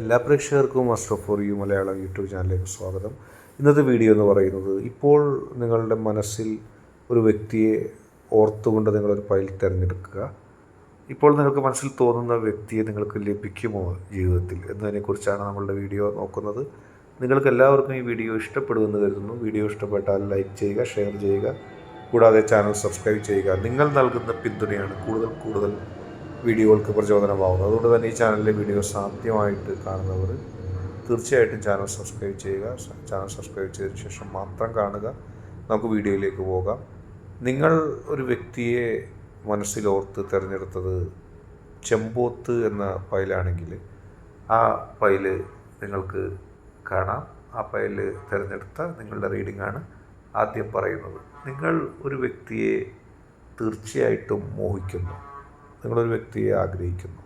എല്ലാ പ്രേക്ഷകർക്കും master for you Malayalam YouTube ചാനലിലേക്ക് സ്വാഗതം. ഇന്നത്തെ വീഡിയോ എന്ന് പറയുന്നത് ഇപ്പോൾ നിങ്ങളുടെ മനസ്സിൽ ഒരു വ്യക്തിയെ ഓർത്തുകൊണ്ട് നിങ്ങളൊരു ഫയൽ തിരഞ്ഞെടുക്കുക. ഇപ്പോൾ നിങ്ങൾക്ക് മനസ്സിൽ തോന്നുന്ന വ്യക്തിയെ നിങ്ങൾക്ക് ലഭിക്കുമോ ജീവിതത്തിൽ എന്നതിനെക്കുറിച്ചാണ് നമ്മളുടെ വീഡിയോ നോക്കുന്നത്. നിങ്ങൾക്ക് എല്ലാവർക്കും ഈ വീഡിയോ ഇഷ്ടപ്പെടുമെന്ന് കരുതുന്നു. വീഡിയോ ഇഷ്ടപ്പെട്ടാൽ ലൈക്ക് ചെയ്യുക ഷെയർ ചെയ്യുക. കൂടാതെ ചാനൽ സബ്സ്ക്രൈബ് ചെയ്യുക. നിങ്ങൾ നൽകുന്ന പിന്തുണയാണ് കൂടുതൽ കൂടുതൽ വീഡിയോകൾക്ക് പ്രചോദനമാകുന്നു അതുകൊണ്ട് തന്നെ ഈ ചാനലിലെ വീഡിയോ സാധ്യമായിട്ട് കാണുന്നവർ തീർച്ചയായിട്ടും ചാനൽ സബ്സ്ക്രൈബ് ചെയ്യുക. ചാനൽ സബ്സ്ക്രൈബ് ചെയ്തതിന് ശേഷം മാത്രം കാണുക. നമുക്ക് വീഡിയോയിലേക്ക് പോകാം. നിങ്ങൾ ഒരു വ്യക്തിയെ മനസ്സിലോർത്ത് തിരഞ്ഞെടുത്തത് ചെമ്പോത്ത് എന്ന ഫയലാണെങ്കിൽ ആ ഫയൽ നിങ്ങൾക്ക് കാണാം. ആ ഫയൽ തിരഞ്ഞെടുത്ത നിങ്ങളുടെ റീഡിംഗ് ആണ് ആദ്യം പറയുന്നത്. നിങ്ങൾ ഒരു വ്യക്തിയെ തീർച്ചയായിട്ടും മോഹിക്കുന്നു. നിങ്ങളൊരു വ്യക്തിയെ ആഗ്രഹിക്കുന്നു.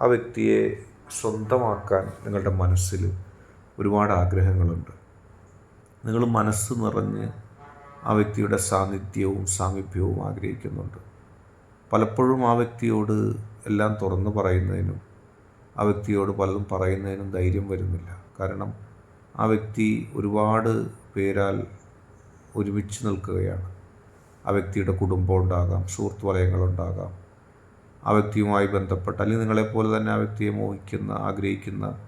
ആ വ്യക്തിയെ സ്വന്തമാക്കാൻ നിങ്ങളുടെ മനസ്സിൽ ഒരുപാട് ആഗ്രഹങ്ങളുണ്ട്. നിങ്ങൾ മനസ്സ് നിറഞ്ഞ് ആ വ്യക്തിയുടെ സാന്നിധ്യവും സാമീപ്യവും ആഗ്രഹിക്കുന്നുണ്ട്. പലപ്പോഴും ആ വ്യക്തിയോട് എല്ലാം തുറന്നു പറയുന്നതിനും ആ വ്യക്തിയോട് പലതും പറയുന്നതിനും ധൈര്യം വരുന്നില്ല. കാരണം ആ വ്യക്തി ഒരുപാട് പേരാൽ ഒരുമിച്ച് നിൽക്കുകയാണ്. ആ വ്യക്തിയുടെ കുടുംബം ഉണ്ടാകാം സുഹൃത്ത് വലയങ്ങളുണ്ടാകാം ആ വ്യക്തിയുമായി ബന്ധപ്പെട്ട അല്ലെങ്കിൽ നിങ്ങളെപ്പോലെ തന്നെ ആ വ്യക്തിയെ മോഹിക്കുന്ന ആഗ്രഹിക്കുന്ന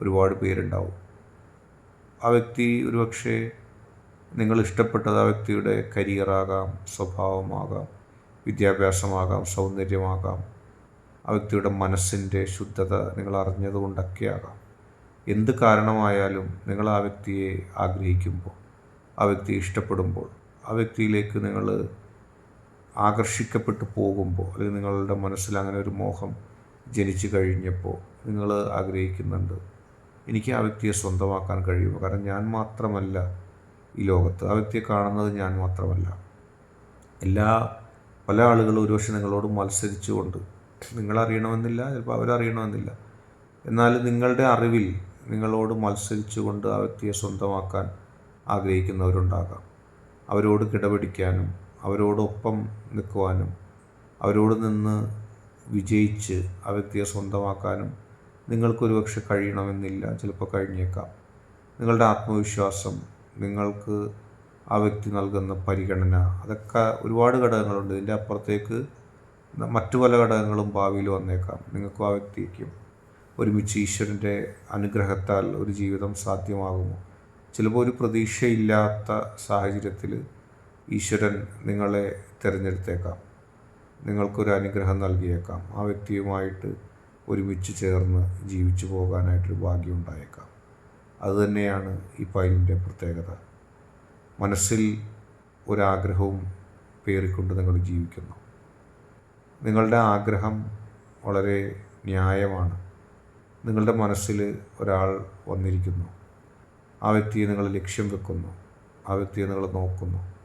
ഒരുപാട് പേരുണ്ടാവും. ആ വ്യക്തി ഒരുപക്ഷെ നിങ്ങൾ ഇഷ്ടപ്പെട്ടത് ആ വ്യക്തിയുടെ കരിയറാകാം സ്വഭാവമാകാം വിദ്യാഭ്യാസമാകാം സൗന്ദര്യമാകാം. ആ വ്യക്തിയുടെ മനസ്സിന്റെ ശുദ്ധത നിങ്ങൾ അറിഞ്ഞതുകൊണ്ടൊക്കെ ആകാം എന്ത് കാരണമായാലും നിങ്ങൾ ആ വ്യക്തിയെ ആഗ്രഹിക്കുമ്പോൾ ആ വ്യക്തിയെ ഇഷ്ടപ്പെടുമ്പോൾ ആ വ്യക്തിയിലേക്ക് നിങ്ങൾ ആകർഷിക്കപ്പെട്ടു പോകുമ്പോൾ അല്ലെങ്കിൽ നിങ്ങളുടെ മനസ്സിൽ അങ്ങനെ ഒരു മോഹം ജനിച്ചു കഴിഞ്ഞപ്പോൾ നിങ്ങൾ ആഗ്രഹിക്കുന്നുണ്ട് എനിക്ക് ആ വ്യക്തിയെ സ്വന്തമാക്കാൻ കഴിയുമോ? കാരണം ഞാൻ മാത്രമല്ല ഈ ലോകത്ത്. ആ വ്യക്തിയെ കാണുന്നത് ഞാൻ മാത്രമല്ല. എല്ലാ പല ആളുകളും ഒരുപക്ഷെ നിങ്ങളോട് മത്സരിച്ചുകൊണ്ട് നിങ്ങളറിയണമെന്നില്ല ചിലപ്പോൾ അവരറിയണമെന്നില്ല. എന്നാൽ നിങ്ങളുടെ അറിവിൽ നിങ്ങളോട് മത്സരിച്ചുകൊണ്ട് ആ വ്യക്തിയെ സ്വന്തമാക്കാൻ ആഗ്രഹിക്കുന്നവരുണ്ടാകാം. അവരോട് കിടപിടിക്കാനും അവരോടൊപ്പം നിൽക്കുവാനും അവരോട് നിന്ന് വിജയിച്ച് ആ വ്യക്തിയെ സ്വന്തമാക്കാനും നിങ്ങൾക്കൊരു പക്ഷെ കഴിയണമെന്നില്ല. ചിലപ്പോൾ കഴിഞ്ഞേക്കാം. നിങ്ങളുടെ ആത്മവിശ്വാസം നിങ്ങൾക്ക് ആ വ്യക്തി നൽകുന്ന പരിഗണന അതൊക്കെ ഒരുപാട് ഘടകങ്ങളുണ്ട്. ഇതിന്റെ അപ്പുറത്തേക്ക് മറ്റു പല ഘടകങ്ങളും ഭാവിയിൽ വന്നേക്കാം. നിങ്ങൾക്കും ആ വ്യക്തിക്കും ഒരുമിച്ച് ഈശ്വരന്റെ അനുഗ്രഹത്താൽ ഒരു ജീവിതം സാധ്യമാകുമോ? ചിലപ്പോൾ ഒരു പ്രതീക്ഷയില്ലാത്ത സാഹചര്യത്തിൽ ഈശ്വരൻ നിങ്ങളെ തിരഞ്ഞെടുത്തേക്കാം. നിങ്ങൾക്കൊരു അനുഗ്രഹം നൽകിയേക്കാം. ആ വ്യക്തിയുമായിട്ട് ഒരുമിച്ച് ചേർന്ന് ജീവിച്ചു പോകാനായിട്ടൊരു ഭാഗ്യം ഉണ്ടായേക്കാം അതുതന്നെയാണ് ഈ പൈലിന്റെ പ്രത്യേകത. മനസ്സിൽ ഒരാഗ്രഹവും പേറിക്കൊണ്ട് നിങ്ങൾ ജീവിക്കുന്നു. നിങ്ങളുടെ ആഗ്രഹം വളരെ ന്യായമാണ്. നിങ്ങളുടെ മനസ്സിൽ ഒരാൾ വന്നിരിക്കുന്നു. ആ വ്യക്തിയെ നിങ്ങൾ ലക്ഷ്യം വെക്കുന്നു. ആ വ്യക്തിയെ നിങ്ങൾ നോക്കുന്നു.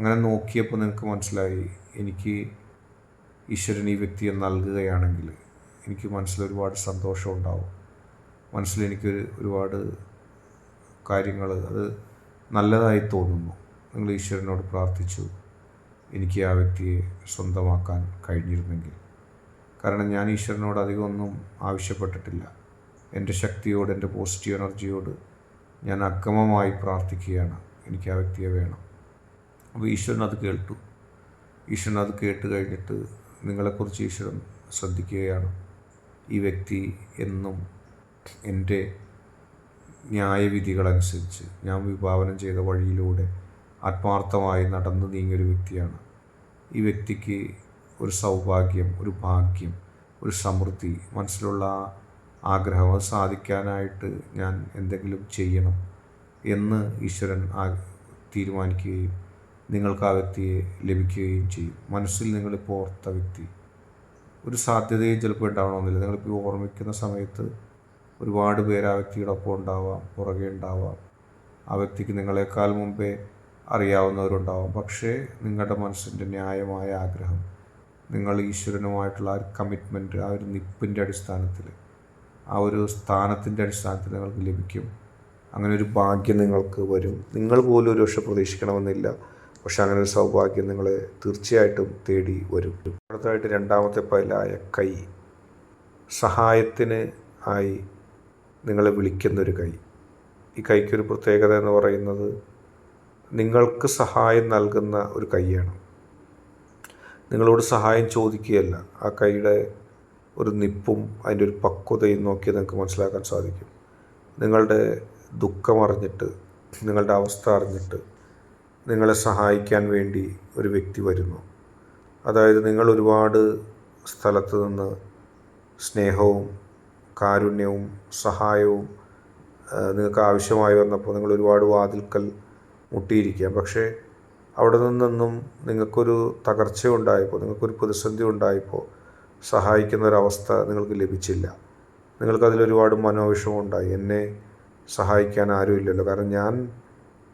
അങ്ങനെ നോക്കിയപ്പോൾ നിങ്ങൾക്ക് മനസ്സിലായി എനിക്ക് ഈശ്വരൻ ഈ വ്യക്തിയെ നൽകുകയാണെങ്കിൽ എനിക്ക് മനസ്സിൽ ഒരുപാട് സന്തോഷം ഉണ്ടാവും. മനസ്സിൽ എനിക്ക് ഒരുപാട് കാര്യങ്ങൾ അത് നല്ലതായി തോന്നുന്നു. നിങ്ങൾ ഈശ്വരനോട് പ്രാർത്ഥിച്ചു എനിക്ക് ആ വ്യക്തിയെ സ്വന്തമാക്കാൻ കഴിഞ്ഞിരുന്നെങ്കിൽ. കാരണം ഞാൻ ഈശ്വരനോട് അധികം ഒന്നും ആവശ്യപ്പെട്ടിട്ടില്ല. എന്റെ ശക്തിയോട് എന്റെ പോസിറ്റീവ് എനർജിയോട് ഞാൻ അക്രമമായി പ്രാർത്ഥിക്കുകയാണ്. എനിക്ക് ആ വ്യക്തിയെ വേണം. അപ്പോൾ ഈശ്വരൻ അത് കേട്ടു. ഈശ്വരൻ അത് കേട്ട് കഴിഞ്ഞിട്ട് നിങ്ങളെക്കുറിച്ച് ഈശ്വരൻ ശ്രദ്ധിക്കുകയാണ്. ഈ വ്യക്തി എന്നും എന്റെ ന്യായവിധികളനുസരിച്ച് ഞാൻ വിഭാവനം ചെയ്ത വഴിയിലൂടെ ആത്മാർത്ഥമായി നടന്നു നീങ്ങിയൊരു വ്യക്തിയാണ്. ഈ വ്യക്തിക്ക് ഒരു സൗഭാഗ്യം ഒരു ഭാഗ്യം ഒരു സമൃദ്ധി മനസ്സിലുള്ള ആഗ്രഹം അത് സാധിക്കാനായിട്ട് ഞാൻ എന്തെങ്കിലും ചെയ്യണം എന്ന് ഈശ്വരൻ തീരുമാനിക്കുകയും നിങ്ങൾക്ക് ആ വ്യക്തിയെ ലഭിക്കുകയും ചെയ്യും. മനസ്സിൽ നിങ്ങളിപ്പോൾ ഓർത്ത വ്യക്തി. ഒരു സാധ്യതയും ചിലപ്പോൾ ഉണ്ടാവണമെന്നില്ല. നിങ്ങളിപ്പോൾ ഓർമ്മിക്കുന്ന സമയത്ത് ഒരുപാട് പേര് ആ വ്യക്തിയുടെ ഒപ്പം ഉണ്ടാവാം പുറകെ ഉണ്ടാവാം. ആ വ്യക്തിക്ക് നിങ്ങളെക്കാൾ മുമ്പേ അറിയാവുന്നവരുണ്ടാവാം. പക്ഷേ നിങ്ങളുടെ മനസ്സിന്റെ ന്യായമായ ആഗ്രഹം നിങ്ങൾ ഈശ്വരനുമായിട്ടുള്ള ആ ഒരു കമ്മിറ്റ്മെന്റ് ആ ഒരു നിപ്പിന്റെ അടിസ്ഥാനത്തിൽ ആ ഒരു സ്ഥാനത്തിന്റെ അടിസ്ഥാനത്തിൽ നിങ്ങൾക്ക് ലഭിക്കും. അങ്ങനെ ഒരു ഭാഗ്യം നിങ്ങൾക്ക് വരും. നിങ്ങൾ പോലും ഒരു പക്ഷെ പ്രതീക്ഷിക്കണമെന്നില്ല. പക്ഷെ അങ്ങനെ ഒരു സൗഭാഗ്യം നിങ്ങളെ തീർച്ചയായിട്ടും തേടി വരും. അടുത്തതായിട്ട് രണ്ടാമത്തെ പൈലായ കൈ സഹായത്തിന് ആയി നിങ്ങളെ വിളിക്കുന്നൊരു കൈ. ഈ കൈക്കൊരു പ്രത്യേകത എന്ന് പറയുന്നത് നിങ്ങൾക്ക് സഹായം നൽകുന്ന ഒരു കൈയാണ്. നിങ്ങളോട് സഹായം ചോദിക്കുകയല്ല. ആ കൈയുടെ ഒരു നിപ്പും അതിന്റെ ഒരു പക്വതയും നോക്കി നിങ്ങൾക്ക് മനസ്സിലാക്കാൻ സാധിക്കും. നിങ്ങളുടെ ദുഃഖം അറിഞ്ഞിട്ട് നിങ്ങളുടെ അവസ്ഥ അറിഞ്ഞിട്ട് നിങ്ങളെ സഹായിക്കാൻ വേണ്ടി ഒരു വ്യക്തി വരുന്നു. അതായത് നിങ്ങൾ ഒരുപാട് സ്ഥലത്ത് നിന്ന് സ്നേഹവും കാരുണ്യവും സഹായവും നിങ്ങൾക്ക് ആവശ്യമായി വന്നപ്പോൾ നിങ്ങൾ ഒരുപാട് വാതിൽക്കൽ മുട്ടിയിരിക്കുക പക്ഷേ അവിടെ നിന്നൊന്നും നിങ്ങൾക്കൊരു തകർച്ച ഉണ്ടായപ്പോൾ നിങ്ങൾക്കൊരു പ്രതിസന്ധി ഉണ്ടായപ്പോൾ സഹായിക്കുന്ന ഒരവസ്ഥ നിങ്ങൾക്ക് ലഭിച്ചില്ല. നിങ്ങൾക്കതിലൊരുപാട് മനോവിഷമുണ്ടായി എന്നെ സഹായിക്കാൻ ആരുമില്ലല്ലോ. കാരണം ഞാൻ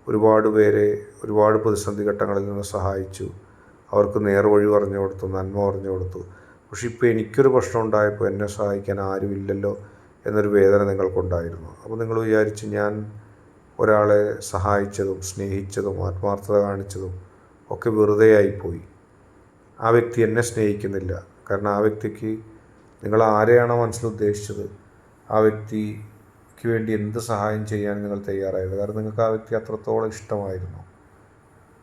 ഒരുപാട് പേരെ ഒരുപാട് പ്രതിസന്ധി ഘട്ടങ്ങളിൽ നിന്ന് സഹായിച്ചു. അവർക്ക് നേർവഴി പറഞ്ഞു കൊടുത്തു നന്മ പറഞ്ഞു കൊടുത്തു. പക്ഷേ ഇപ്പോൾ എനിക്കൊരു പ്രശ്നം ഉണ്ടായപ്പോൾ എന്നെ സഹായിക്കാൻ ആരുമില്ലല്ലോ എന്നൊരു വേദന നിങ്ങൾക്കുണ്ടായിരുന്നു. അപ്പോൾ നിങ്ങൾ വിചാരിച്ച് ഞാൻ ഒരാളെ സഹായിച്ചതും സ്നേഹിച്ചതും ആത്മാർത്ഥത കാണിച്ചതും ഒക്കെ വെറുതെ ആയിപ്പോയി. ആ വ്യക്തി എന്നെ സ്നേഹിക്കുന്നില്ല. കാരണം ആ വ്യക്തിക്ക് നിങ്ങൾ ആരെയാണോ മനസ്സിൽ ഉദ്ദേശിച്ചത്? ആ വ്യക്തിക്ക് വേണ്ടി എന്ത് സഹായം ചെയ്യാൻ നിങ്ങൾ തയ്യാറായത് കാരണം നിങ്ങൾക്ക് ആ വ്യക്തി അത്രത്തോളം ഇഷ്ടമായിരുന്നു.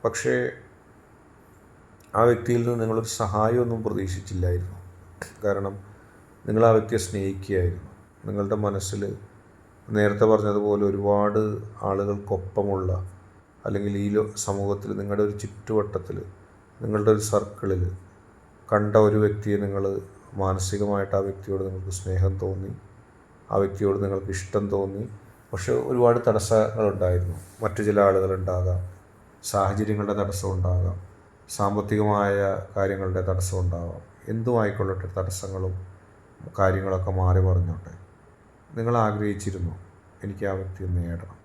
പക്ഷേ ആ വ്യക്തിയിൽ നിന്ന് നിങ്ങളൊരു സഹായമൊന്നും പ്രതീക്ഷിച്ചില്ലായിരുന്നു. കാരണം നിങ്ങൾ ആ വ്യക്തിയെ സ്നേഹിക്കുകയായിരുന്നു. നിങ്ങളുടെ മനസ്സിൽ നേരത്തെ പറഞ്ഞതുപോലെ ഒരുപാട് ആളുകൾക്കൊപ്പമുള്ള അല്ലെങ്കിൽ ഈ സമൂഹത്തിൽ നിങ്ങളുടെ ഒരു ചുറ്റുവട്ടത്തിൽ നിങ്ങളുടെ ഒരു സർക്കിളിൽ കണ്ട ഒരു വ്യക്തിയെ നിങ്ങൾ മാനസികമായിട്ട് ആ വ്യക്തിയോട് നിങ്ങൾക്ക് സ്നേഹം തോന്നി. ആ വ്യക്തിയോട് നിങ്ങൾക്ക് ഇഷ്ടം തോന്നി. പക്ഷേ ഒരുപാട് തടസ്സങ്ങളുണ്ടായിരുന്നു. മറ്റു ചില ആളുകളുണ്ടാകാം. സാഹചര്യങ്ങളുടെ തടസ്സം ഉണ്ടാകാം സാമ്പത്തികമായ കാര്യങ്ങളുടെ തടസ്സം ഉണ്ടാകാം തടസ്സങ്ങളും കാര്യങ്ങളൊക്കെ മാറി പറഞ്ഞോട്ടെ നിങ്ങൾ ആഗ്രഹിച്ചിരുന്നു എനിക്ക് ആ വ്യക്തിയെ നേടണം.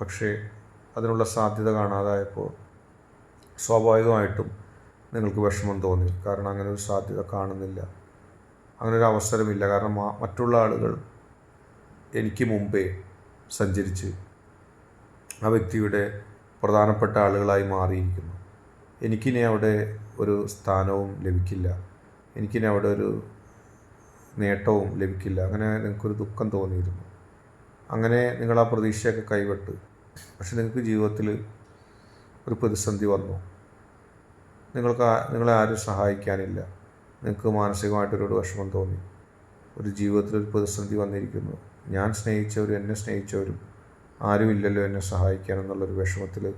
പക്ഷേ അതിനുള്ള സാധ്യത കാണാതായപ്പോൾ സ്വാഭാവികമായിട്ടും നിങ്ങൾക്ക് വിഷമം തോന്നി. കാരണം അങ്ങനെ ഒരു സാധ്യത കാണുന്നില്ല. അങ്ങനെ ഒരു അവസരമില്ല. കാരണം മറ്റുള്ള ആളുകൾ എനിക്ക് മുമ്പേ സഞ്ചരിച്ച് ആ വ്യക്തിയുടെ പ്രധാനപ്പെട്ട ആളുകളായി മാറിയിരിക്കുന്നു. എനിക്കിനി അവിടെ ഒരു സ്ഥാനവും ലഭിക്കില്ല. എനിക്കിനി അവിടെ ഒരു നേട്ടവും ലഭിക്കില്ല. അങ്ങനെ നിങ്ങൾക്കൊരു ദുഃഖം തോന്നിയിരുന്നു. അങ്ങനെ നിങ്ങൾ ആ പ്രതീക്ഷയൊക്കെ കൈവിട്ട്. പക്ഷെ നിങ്ങൾക്ക് ജീവിതത്തിൽ ഒരു പ്രതിസന്ധി വന്നു. നിങ്ങൾക്ക് നിങ്ങളെ ആരും സഹായിക്കാനില്ല. നിങ്ങൾക്ക് മാനസികമായിട്ടൊരു വിഷമം തോന്നി. ഒരു ജീവിതത്തിൽ ഒരു പ്രതിസന്ധി വന്നിരിക്കുന്നു. ഞാൻ സ്നേഹിച്ചവരും എന്നെ സ്നേഹിച്ചവരും ആരുമില്ലല്ലോ എന്നെ സഹായിക്കാൻ എന്നുള്ളൊരു വിഷമത്തിൽ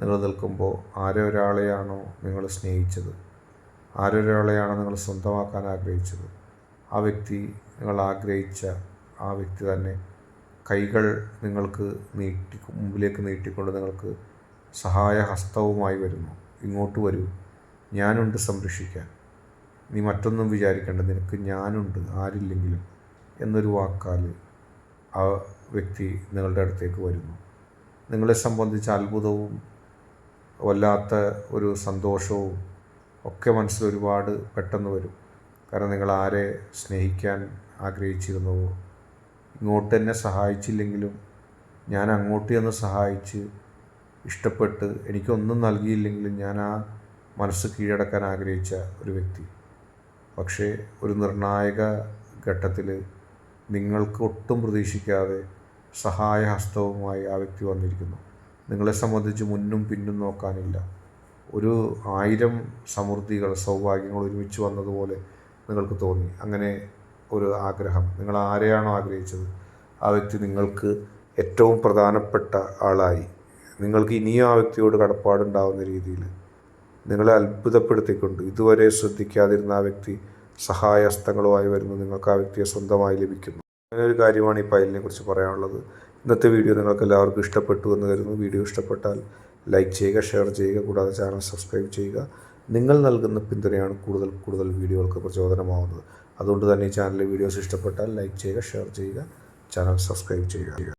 നിങ്ങൾ നിൽക്കുമ്പോൾ ആരോ ഒരാളെയാണോ നിങ്ങൾ സ്നേഹിച്ചത്? ആരൊരാളെയാണോ നിങ്ങൾ സ്വന്തമാക്കാൻ ആഗ്രഹിച്ചത്? ആ വ്യക്തി നിങ്ങൾ ആഗ്രഹിച്ച ആ വ്യക്തി തന്നെ കൈകൾ നിങ്ങൾക്ക് നീട്ടി മുമ്പിലേക്ക് നീട്ടിക്കൊണ്ട് നിങ്ങൾക്ക് സഹായഹസ്തവുമായി വരുന്നു. ഇങ്ങോട്ട് വരൂ. ഞാനുണ്ട് സംരക്ഷിക്കാൻ. നീ മറ്റൊന്നും വിചാരിക്കേണ്ട. നിനക്ക് ഞാനുണ്ട് ആരില്ലെങ്കിലും. എന്നൊരു വാക്കാൽ ആ വ്യക്തി നിങ്ങളുടെ അടുത്തേക്ക് വരുന്നു. നിങ്ങളെ സംബന്ധിച്ച് അത്ഭുതവും വല്ലാത്ത ഒരു സന്തോഷവും ഒക്കെ മനസ്സിൽ ഒരുപാട് പെട്ടെന്ന് വരും. കാരണം നിങ്ങൾ ആരെ സ്നേഹിക്കാൻ ആഗ്രഹിച്ചിരുന്നുവോ ഇങ്ങോട്ട് എന്നെ സഹായിച്ചില്ലെങ്കിലും ഞാൻ അങ്ങോട്ട് ചെന്ന് സഹായിച്ച് ഇഷ്ടപ്പെട്ട് എനിക്കൊന്നും നൽകിയില്ലെങ്കിലും ഞാൻ ആ മനസ്സ് കീഴടക്കാൻ ആഗ്രഹിച്ച ഒരു വ്യക്തി. പക്ഷേ ഒരു നിർണായക ഘട്ടത്തിൽ നിങ്ങൾക്ക് ഒട്ടും പ്രതീക്ഷിക്കാതെ സഹായഹസ്തവുമായി ആ വ്യക്തി വന്നിരിക്കുന്നു. നിങ്ങളെ സംബന്ധിച്ച് മുന്നും പിന്നും നോക്കാനില്ല. ഒരു ആയിരം സമൃദ്ധികൾ സൗഭാഗ്യങ്ങൾ ഒരുമിച്ച് വന്നതുപോലെ നിങ്ങൾക്ക് തോന്നി. അങ്ങനെ ഒരു ആഗ്രഹം. നിങ്ങൾ ആരെയാണോ ആഗ്രഹിച്ചത്? ആ വ്യക്തി നിങ്ങൾക്ക് ഏറ്റവും പ്രധാനപ്പെട്ട ആളായി. നിങ്ങൾക്ക് ഇനിയും ആ വ്യക്തിയോട് കടപ്പാടുണ്ടാവുന്ന രീതിയിൽ നിങ്ങളെ അത്ഭുതപ്പെടുത്തിക്കൊണ്ട് ഇതുവരെ ശ്രദ്ധിക്കാതിരുന്ന ആ വ്യക്തി സഹായഹസ്തങ്ങളുമായി വരുന്നു. നിങ്ങൾക്ക് ആ വ്യക്തിയെ സ്വന്തമായി ലഭിക്കുന്നു. അങ്ങനെ ഒരു കാര്യമാണ് ഈ ഫയലിനെ കുറിച്ച് പറയാനുള്ളത്. ഇന്നത്തെ വീഡിയോ നിങ്ങൾക്ക് എല്ലാവർക്കും ഇഷ്ടപ്പെട്ടു എന്ന് കരുതുന്നു. വീഡിയോ ഇഷ്ടപ്പെട്ടാൽ ലൈക്ക് ചെയ്യുക ഷെയർ ചെയ്യുക കൂടാതെ ചാനൽ സബ്സ്ക്രൈബ് ചെയ്യുക. നിങ്ങൾ നൽകുന്ന പിന്തുണയാണ് കൂടുതൽ കൂടുതൽ വീഡിയോകൾക്ക് പ്രചോദനമാവുന്നത്. അതുകൊണ്ട് തന്നെ ഈ ചാനലിലെ വീഡിയോസ് ഇഷ്ടപ്പെട്ടാൽ ലൈക്ക് ചെയ്യുക ഷെയർ ചെയ്യുക ചാനൽ സബ്സ്ക്രൈബ് ചെയ്യുക.